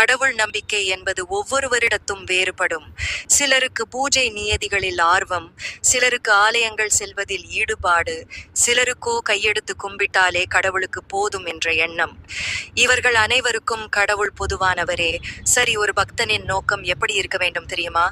கடவுள் நம்பிக்கை என்பது ஒவ்வொருவரிடத்தும் வேறுபடும். சிலருக்கு பூஜை நியதிகளில் ஆர்வம் சிலருக்கு ஆலயங்கள் செல்வதில் ஈடுபாடு சிலருக்கோ கையெடுத்து கும்பிட்டாலே கடவுளுக்கு போதும் என்ற எண்ணம். இவர்கள் அனைவருக்கும் கடவுள் பொதுவானவரே சரி ஒரு பக்தனின் நோக்கம் எப்படி இருக்க வேண்டும் தெரியுமா?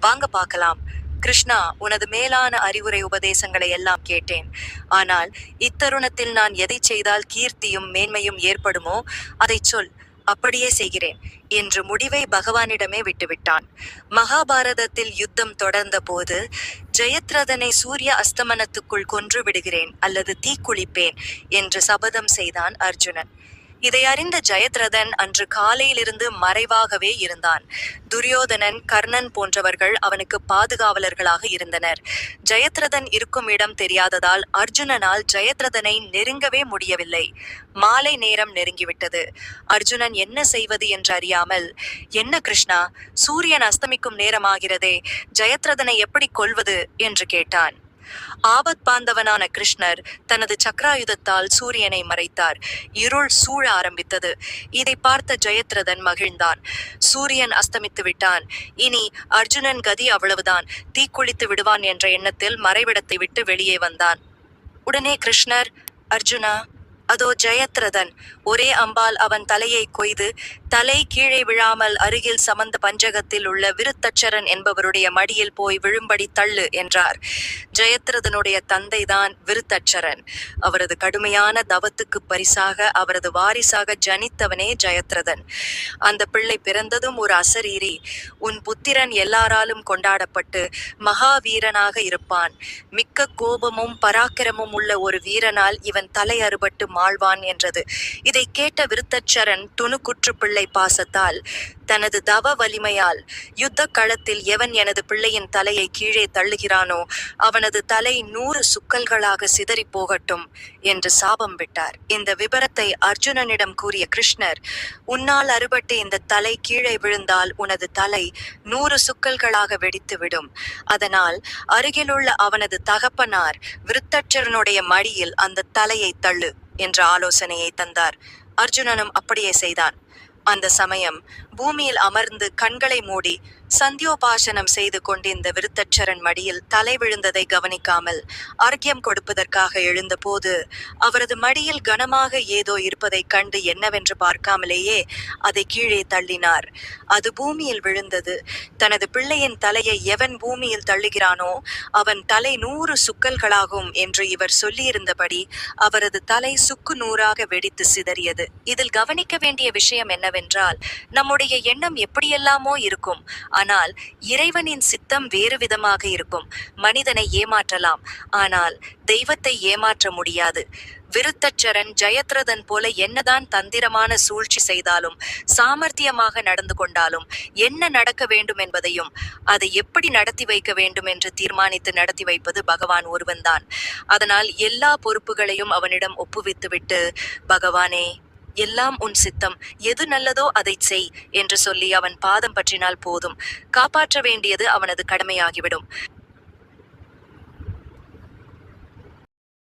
வாங்க பார்க்கலாம். கிருஷ்ணா உனது மேலான அறிவுரை உபதேசங்களை எல்லாம் கேட்டேன். ஆனால் இத்தருணத்தில் நான் எதை செய்தால் கீர்த்தியும் மேன்மையும் ஏற்படுமோ? அதை சொல். அப்படியே செய்கிறேன் என்று முடிவை பகவானிடமே விட்டுவிட்டான். மகாபாரதத்தில் யுத்தம் தொடர்ந்த போது ஜெயத்ரதனை சூரிய அஸ்தமனத்துக்குள் கொன்று விடுகிறேன் அல்லது தீக்குளிப்பேன் என்று சபதம் செய்தான் அர்ஜுனன். இதையறிந்த ஜெயத்ரதன் அன்று காலையிலிருந்து மறைவாகவே இருந்தான். துரியோதனன் கர்ணன் போன்றவர்கள் அவனுக்கு பாதுகாவலர்களாக இருந்தனர். ஜெயத்ரதன் இருக்கும் இடம் தெரியாததால் அர்ஜுனனால் ஜெயத்ரதனை நெருங்கவே முடியவில்லை. மாலை நேரம் நெருங்கிவிட்டது. அர்ஜுனன் என்ன செய்வது என்று அறியாமல் என்ன கிருஷ்ணா சூரியன் அஸ்தமிக்கும் நேரமாகிறதே ஜெயத்ரதனை எப்படி கொல்வது? என்று கேட்டான். ஆபத் பாந்தவனான கிருஷ்ணர் தனது சக்ராயுதத்தால் சூரியனை மறைத்தார். இருள் சூழ ஆரம்பித்தது. இதை பார்த்த ஜெயத்ரதன் மகிழ்ந்தான். சூரியன் அஸ்தமித்து விட்டான். இனி அர்ஜுனன் கதி அவ்வளவுதான். தீக்குளித்து விடுவான் என்ற எண்ணத்தில் மறைவிடத்தை விட்டு வெளியே வந்தான். உடனே கிருஷ்ணர் அர்ஜுனா அதோ ஜெயத்ரதன். ஒரே அம்பால் அவன் தலையை கொய்து தலை கீழே விழாமல் அருகில் சமந்த பஞ்சகத்தில் உள்ள விருத்தச்சரன் என்பவருடைய மடியில் போய் விழும்படி தள்ளு என்றார். ஜெயத்ரதனுடைய தந்தைதான் விருத்தச்சரன். அவரது கடுமையான தவத்துக்கு பரிசாக அவரது வாரிசாக ஜனித்தவனே ஜெயத்ரதன். அந்த பிள்ளை பிறந்ததும் ஒரு அசரீரி. உன் புத்திரன் எல்லாராலும் கொண்டாடப்பட்டு மகாவீரனாக இருப்பான். மிக்க கோபமும் பராக்கிரமும் உள்ள ஒரு வீரனால் இவன் தலை அறுபட்டு மாழ்வான் என்றது. இதை கேட்ட விருத்தச்சரன் துணுக்குற்று பிள்ளை பாசத்தால் தனது தவ வலிமையால் யுத்த களத்தில் எவன் எனது பிள்ளையின் தலையை கீழே தள்ளுகிறானோ அவனது தலை நூறு சுக்கல்களாக சிதறி போகட்டும் என்று சாபம் விட்டார். இந்த விபரத்தை அர்ஜுனனிடம் கூறிய கிருஷ்ணர் உன்னால் அறுபட்டு இந்த தலை கீழே விழுந்தால் உனது தலை நூறு சுக்கல்களாக வெடித்து விடும் அதனால் அருகிலுள்ள அவனது தகப்பனார் விருத்தச்சரனுடைய மடியில் அந்த தலையை தள்ளு என்ற ஆலோசனையை தந்தார். அர்ஜுனனும் அப்படியே செய்தான். அந்த சமயம் பூமியில் அமர்ந்து கண்களை மூடி சந்தியோபாசனம் செய்து கொண்டிருந்த விருத்தச்சரன் மடியில் தலை விழுந்ததை கவனிக்காமல் அர்க்கியம் கொடுப்பதற்காக எழுந்தபோது அவரது மடியில் கனமாக ஏதோ இருப்பதைக் கண்டு என்னவென்று பார்க்காமலேயே அதை கீழே தள்ளினார். அது பூமியில் விழுந்தது. தனது பிள்ளையின் தலையை எவன் பூமியில் தள்ளுகிறானோ அவன் தலை நூறு சுக்கல்களாகும் என்று இவர் சொல்லியிருந்தபடி அவரது தலை சுக்கு நூறாக வெடித்து சிதறியது. இதில் கவனிக்க வேண்டிய விஷயம் என்னவென்றால் நம்முடைய எண்ணம் எப்படியெல்லாமோ இருக்கும். ஆனால் இறைவனின் சித்தம் வேறு விதமாக இருக்கும். மனிதனை ஏமாற்றலாம். ஆனால் தெய்வத்தை ஏமாற்ற முடியாது. விருத்தச்சரன் ஜெயத்ரதன் போல என்னதான் தந்திரமான சூழ்ச்சி செய்தாலும் சாமர்த்தியமாக நடந்து கொண்டாலும் என்ன நடக்க வேண்டும் என்பதையும் அதை எப்படி நடத்தி வைக்க வேண்டும் என்று தீர்மானித்து நடத்தி வைப்பது பகவான் ஒருவன்தான். அதனால் எல்லா பொறுப்புகளையும் அவனிடம் ஒப்புவித்துவிட்டு பகவானே எல்லாம் உன் சித்தம். எது நல்லதோ அதைச் செய் என்று சொல்லி அவன் பாதம் பற்றினால் போதும். காப்பாற்ற வேண்டியது அவனது கடமையாகிவிடும்.